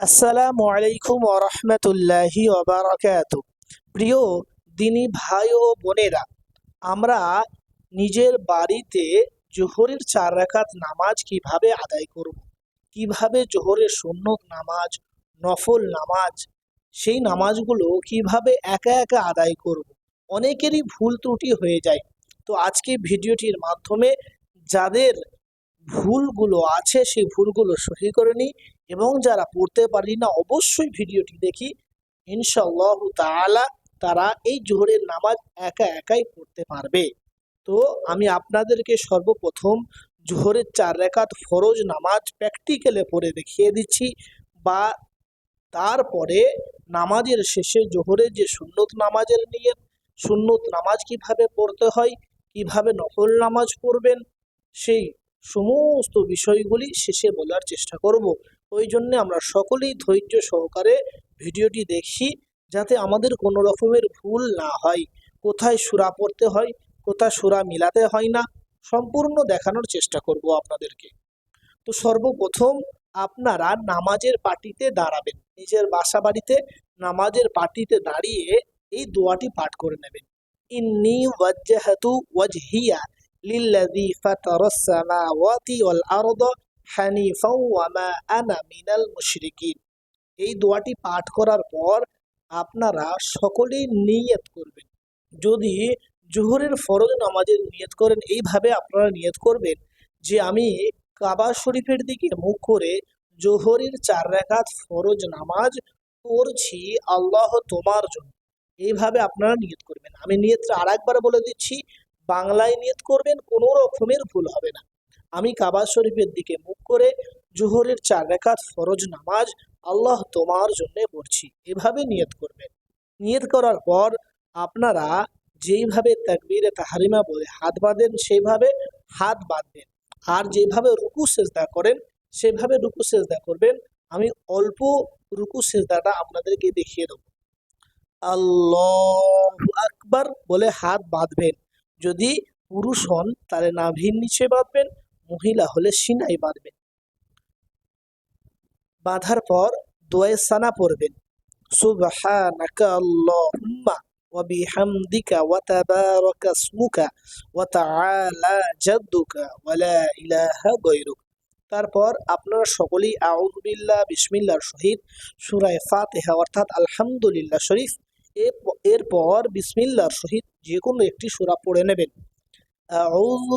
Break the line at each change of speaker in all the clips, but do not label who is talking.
আসসালামু আলাইকুম ওরহমতুল্লাহি ওবারাকাত প্রিয় দিনী ভাই ও বোনেরা, আমরা নিজের বাড়িতে জোহরের চার রাকাত নামাজ কীভাবে আদায় করব? কীভাবে জোহরের সুন্নত নামাজ, নফল নামাজ, সেই নামাজগুলো কীভাবে একা একা আদায় করব? অনেকেরই ভুল ত্রুটি হয়ে যায়। তো আজকে ভিডিওটির মাধ্যমে যাদের ভুলগুলো আছে, সেই ভুলগুলো সহি করে নিই। এবং যারা পড়তে পারি না, অবশ্যই ভিডিওটি দেখি। ইনশাল্লাহ তাআলা তারা এই জোহরের নামাজ একা একাই পড়তে পারবে। তো আমি আপনাদেরকে সর্বপ্রথম জোহরের চার রেখাত ফরজ নামাজ প্র্যাকটিক্যালে পড়ে দেখিয়ে দিচ্ছি বা তারপরে নামাজের শেষে জোহরের যে সুন্নত নামাজের নিয়ে সুন্নত নামাজ কীভাবে পড়তে হয়, কীভাবে নকল নামাজ পড়বেন, সেই সমস্ত বিষয়গুলি শেষে বলার চেষ্টা করব। ওই জন্যে আমরা সকলেই ধৈর্য সহকারে ভিডিওটি দেখি যাতে আমাদের কোনো রকমের ভুল না হয়। কোথায় সুরা পড়তে হয়, কোথায় সুরা মিলাতে হয় না, সম্পূর্ণ দেখানোর চেষ্টা করব আপনাদেরকে। তো সর্বপ্রথম আপনারা নামাজের পাটিতে দাঁড়াবেন। নিজের বাসা বাড়িতে নামাজের পাটিতে দাঁড়িয়ে এই দোয়াটি পাঠ করে নেবেন। ইন্নি ওয়াজ্জাহাতু ওয়াজহিয়া লিল্লাযী ফাতারাস সামাওয়াতি ওয়াল আরদা হানিফাও ওয়া মা আনা মিনাল মুশরিকিন। এই দোয়াটি পাঠ করার পর আপনারা সকলেই নিয়ত করবেন। যদি জোহরের ফরজ নামাজের নিয়ত করেন, এইভাবে আপনারা নিয়ত করবেন যে আমি কাবা শরীফের দিকে মুখ করে জোহরের চার রাকাত ফরজ নামাজ পড়ছি আল্লাহ তোমার জন্য। এইভাবে আপনারা নিয়ত করবেন। আমি নিয়তটা আর একবার বলে দিচ্ছি, বাংলায় নিয়ত করবেন, কোনো রকমের ভুল হবে না। আমি কাবা শরীফের দিকে মুখ করে জোহরের চার রেখাত ফরজ নামাজ আল্লাহ তোমার জন্য পড়ছি। এভাবে নিয়ত করবেন। নিয়ত করার পর আপনারা যেইভাবে তাকবীরে তাহারিমা বলে হাত বাঁধেন সেইভাবে হাত বাঁধবেন। আর যেভাবে রুকু সেজদা করেন, সেভাবে রুকু সেজদা করবেন। আমি অল্প রুকু সেজদাটা আপনাদেরকে দেখিয়ে দেবো। আল্লাহ আকবার বলে হাত বাঁধবেন। যদি পুরুষ হন, তাহলে নাভির নিচে বাঁধবেন, মহিলা হলে সিনাই বাঁধবেন। বাঁধার পর দোয়ে সানা পড়বেন। তারপর আপনারা সকলেই আউযুবিল্লাহ বিসমিল্লাহর সহিত সুরায় ফাতেহা অর্থাৎ আলহামদুলিল্লাহ শরীফ এরপর বিসমিল্লাহর সহিত যে কোনো একটি সুরা পড়ে নেবেন। আউযু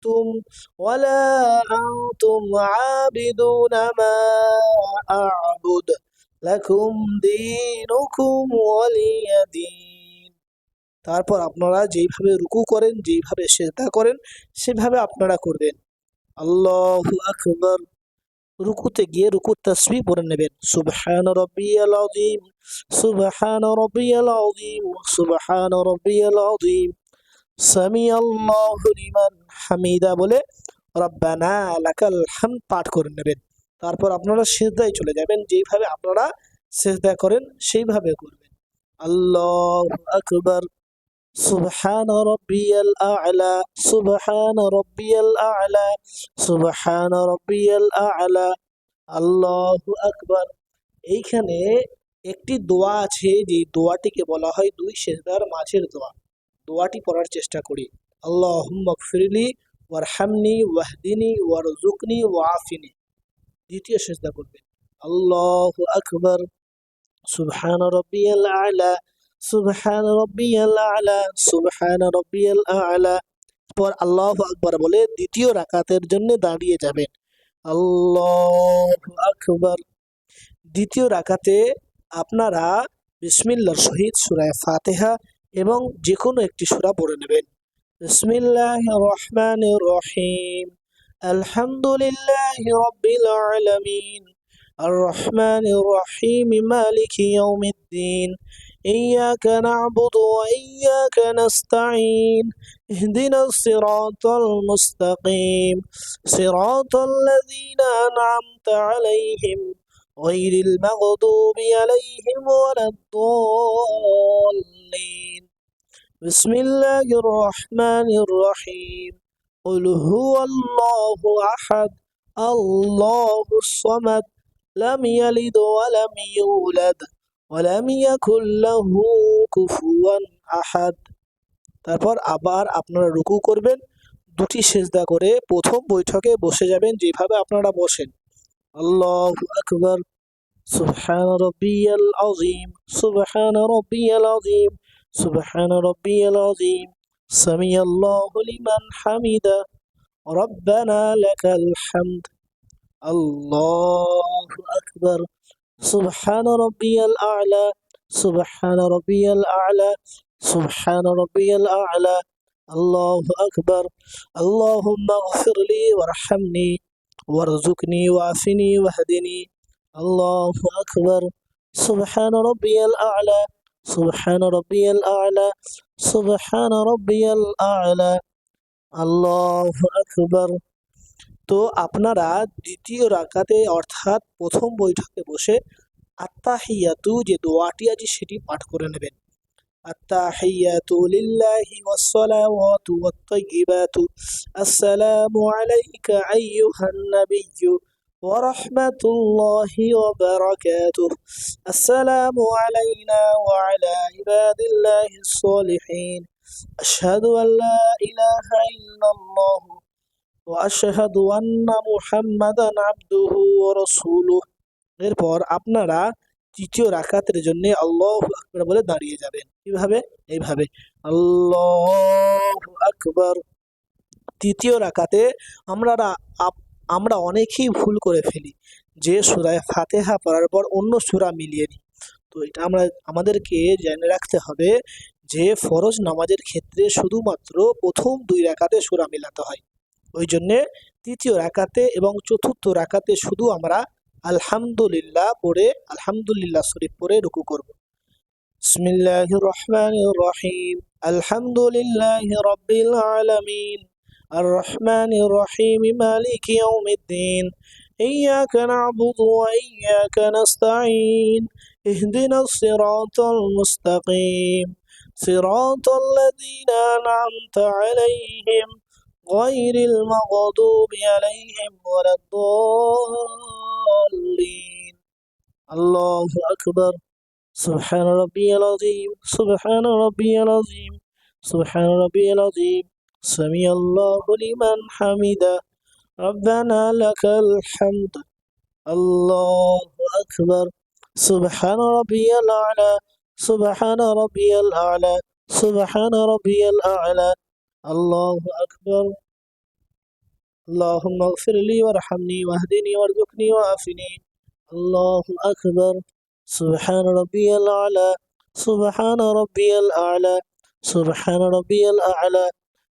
عبدتم ولا أنتم عابدون ما أعبد لكم دينكم ولي دين তারপর আপনারা যেইভাবে রুকু করেন যেইভাবে সেজদা করেন সেভাবে আপনারা করবেন আল্লাহু আকবার রুকুতে গিয়ে রুকুর তাসবি পড়ে নেবেন সুবহান রব্বিয়াল আযীম সুবহান রব্বিয়াল আযীম সুবহান রব্বিয়াল আযীম হামিদা বলে পাঠ করে নেবেন। তারপর আপনারা সেজদায় চলে যাবেন, যেইভাবে আপনারা সেজদা করেন, সেইভাবে করবেন। আল্লাহ আকবার। সুবহান আ'লা আ'লা আকবার। এইখানে একটি দোয়া আছে যে দোয়াটিকে বলা হয় দুই সেজদার মাঝের দোয়া। দোয়াটি পড়ার চেষ্টা করি। আল্লাহ আল্লাহুম্মা গফিরলি, ওয়ারহামনি, ওয়াহদিনি ওয়ারজুকনি ওয়াফিনি দ্বিতীয় সেজদা করবেন আল্লাহ আকবার। সুবহান সুবহান সুবহান পর আল্লাহ আকবর বলে দ্বিতীয় রাকাতের জন্য দাঁড়িয়ে যাবেন। আল্লাহ আকবর। দ্বিতীয় রাকাতে আপনারা বিসমিল্লার সহিত সুরায় ফাতেহা এবং যে কোনো একটি সুরা পড়ে নেবেন বিসমিল্লাহ রহমান রহিম আলহামদুলিল্লাহ রব্বিল আলামিন الرحمن الرحيم مالك يوم الدين إياك نعبد وإياك نستعين اهدنا الصراط المستقيم صراط الذين أنعمت عليهم غير المغضوب عليهم ولا الضالين بسم الله الرحمن الرحيم قل هو الله أحد الله الصمد لم يلد ولم يولد ولم يكن له كفوا أحد তারপর আবার আপনারা রুকু করবেন দুটি সেজদা করে প্রথম বৈঠকে বসে যাবেন যেভাবে আপনারা বসেন আল্লাহ আকবর سبحان ربي العظيم سبحان ربي العظيم سبحان ربي العظيم. سمي الله لمن حمده. ربنا لك الحمد. الله أكبر. سبحان ربي الأعلى. سبحان ربي الأعلى. سبحان ربي الأعلى. الله أكبر. اللهم اغفر لي وارحمني وارزقني وعافني واهدني الله أكبر. سبحان ربي الأعلى. সুবহান রব্বিয়াল আলা, সুবহান রব্বিয়াল আলা। আল্লাহু আকবার। তো আপনারা দ্বিতীয় রাকাতে অর্থাৎ প্রথম বৈঠকে বসে আত্মাহিয়াতু যে দোয়াটি আছে সেটি পাঠ করে নেবেন। আত্মাহিয়াতু লিল্লাহি ওয়াসসালাওয়াতু ওয়াত-তাইয়্যিবাতু আসসালামু আলাইকা আইয়ুহান নাবিয়্যু। ورحمة الله وبركاته السلام علينا وعلى عباد الله الصالحين أشهد أن لا إله إلا الله وأشهد أن محمدا عبده ورسوله এরপর আপনারা তৃতীয় রাকাতের জন্য আল্লাহ আকবর বলে দাঁড়িয়ে যাবেন কিভাবে এইভাবে আল্লাহ আকবর তৃতীয় রাকাতে আমরা আমরা অনেকেই ভুল করে ফেলি। যে সুরায় ফাতেহা পড়ার পর অন্য সুরা মিলিয়ে নিই। তো এটা আমরা, আমাদেরকে জেনে রাখতে হবে যে ফরজ নামাজের ক্ষেত্রে শুধুমাত্র প্রথম দুই রাকাতে সুরা মিলাতে হয়। ওই জন্যে তৃতীয় রাকাতে এবং চতুর্থ রাকাতে শুধু আমরা আলহামদুলিল্লাহ পড়ে, আলহামদুলিল্লাহ শরীফ পড়ে রুকু করব। বিসমিল্লাহির রহমানির রহিম। আলহামদুলিল্লাহি রাব্বিল আলামিন। الرحمن الرحيم مالك يوم الدين إياك نعبد وإياك نستعين اهدنا الصراط المستقيم صراط الذين أنعمت عليهم غير المغضوب عليهم ولا الضالين. الله أكبر. سبحان ربي العظيم سبحان ربي العظيم سبحان ربي العظيم. سمي الله لمن حمده. ربنا لك الحمد. الله أكبر. سبحان ربي الأعلى. سبحان ربي الأعلى. سبحان ربي الأعلى. الله أكبر. اللهم اغفر لي وارحمني واهدني وارزقني وعافني. الله أكبر. سبحان ربي الأعلى. سبحان ربي الأعلى. سبحان ربي الأعلى.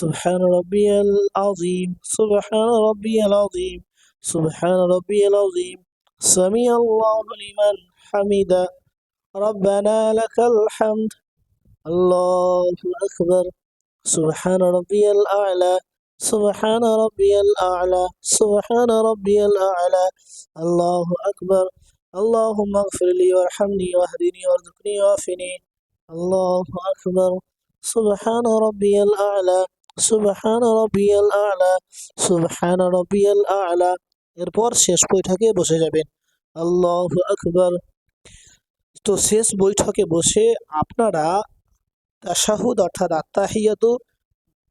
سبحان ربي العظيم سبحان ربي العظيم سبحان ربي العظيم. سمي الله لمن حمده. ربنا لك الحمد. الله أكبر. سبحان ربي الأعلى. سبحان ربي الأعلى. سبحان ربي الأعلى. الله أكبر. اللهم اغفر لي وارحمني واهدني وارزقني وافني الله أكبر. سبحان ربي الأعلى. সুবহান রবিয়াল আলা, সুবহান রবিয়াল আলা। এরপর শেষ বৈঠকে বসে যাবেন। আল্লাহ আকবর। তো শেষ বৈঠকে বসে আপনারা তাসাহুদ অর্থাৎ আত্মাহিয়াত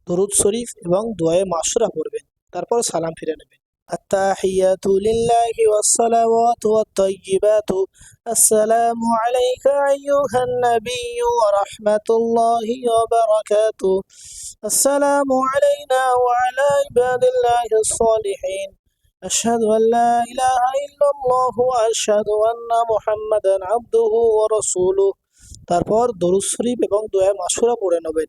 দরুদ শরীফ এবং দোয়ে মাসুরা পড়বেন। তারপর সালাম ফিরে নেবেন। التحيات لله والصلوات والطيبات السلام عليك أيها النبي ورحمة الله وبركاته السلام علينا وعلى عباد الله الصالحين أشهد أن لا إله إلا الله وأشهد أن محمدا عبده ورسوله তারপর দরুদ শরীফ এবং দোয়া মাসুরা পড়ে নেবেন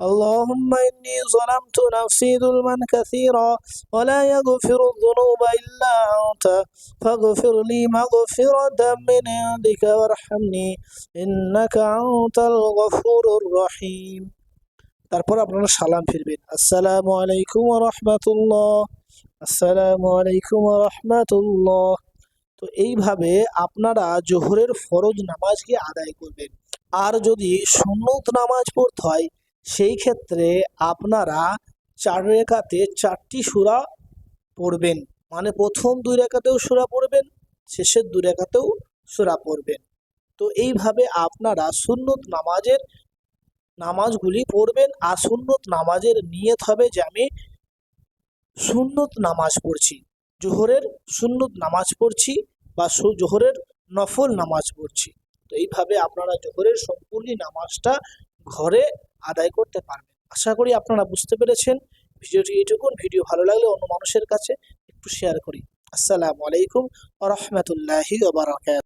اللهم إني ظلمت نفسي ظلما كثيرا ولا يغفر الذنوب إلا أنت فاغفر لي مغفرة من عندك وارحمني إنك أنت الغفور الرحيم তারপর আপনারা সালাম ফিরবেন আসসালামু আলাইকুম ওয়া রাহমাতুল্লাহ আসসালামু আলাইকুম ওয়া রাহমাতুল্লাহ তো এইভাবে আপনারা জোহরের ফরজ নামাজকে আদায় করবেন আর যদি সুন্নত নামাজ পড়তে হয় সেই ক্ষেত্রে আপনারা চার রেখাতে চারটি সুরা পড়বেন। মানে প্রথম দুই রেখাতেও সুরা পড়বেন, শেষের দুই রেখাতেও সুরা পড়বেন। তো এইভাবে আপনারা সুন্নত নামাজের নামাজগুলি পড়বেন আর সুন্নত নামাজের নিয়ত হবে যে আমি সুন্নত নামাজ পড়ছি, জোহরের সুন্নত নামাজ পড়ছি বা জোহরের নফল নামাজ পড়ছি। তো এইভাবে আপনারা জোহরের সম্পূর্ণ নামাজটা ঘরে আদায় করতে পারবেন। আশা করি আপনারা বুঝতে পেরেছেন। ভিডিওটি এইটুকুন ভিডিও ভালো লাগলে অন্য মানুষের কাছে একটু শেয়ার করি। আসসালামু আলাইকুম রহমতুল্লাহি